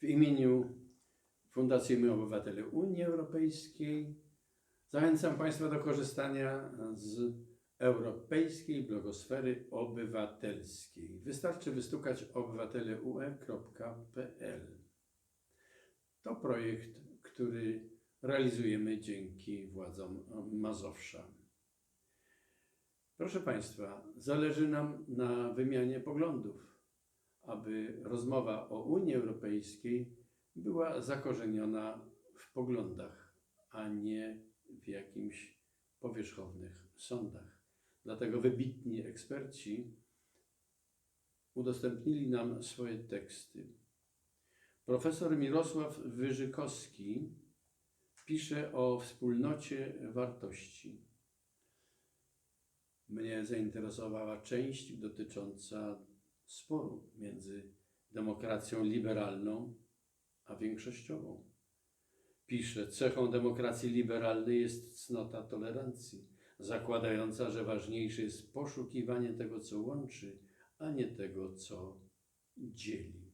W imieniu Fundacji My Obywatele Unii Europejskiej zachęcam Państwa do korzystania z europejskiej blogosfery obywatelskiej. Wystarczy wystukać obywateleue.pl. To projekt, który realizujemy dzięki władzom Mazowsza. Proszę Państwa, zależy nam na wymianie poglądów, aby rozmowa o Unii Europejskiej była zakorzeniona w poglądach, a nie w jakimś powierzchownych sądach. Dlatego wybitni eksperci udostępnili nam swoje teksty. Profesor Mirosław Wyżykowski pisze o wspólnocie wartości. Mnie zainteresowała część dotycząca sporu między demokracją liberalną a większościową. Pisze, cechą demokracji liberalnej jest cnota tolerancji, zakładająca, że ważniejsze jest poszukiwanie tego, co łączy, a nie tego, co dzieli.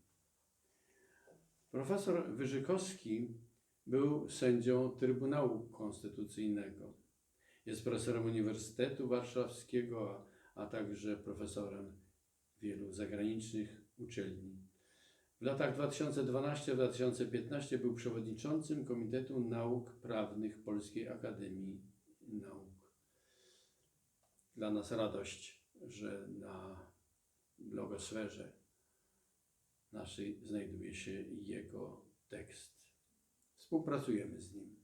Profesor Wyżykowski był sędzią Trybunału Konstytucyjnego. Jest profesorem Uniwersytetu Warszawskiego, a, a także profesorem wielu zagranicznych uczelni. W latach 2012-2015 był przewodniczącym Komitetu Nauk Prawnych Polskiej Akademii Nauk. Dla nas radość, że na blogosferze naszej znajduje się jego tekst. Współpracujemy z nim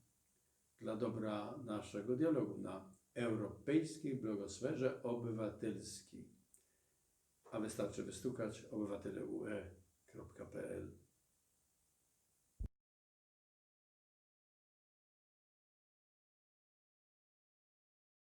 dla dobra naszego dialogu na europejskiej blogosferze obywatelskiej. A wystarczy wystukać obywateleue.pl.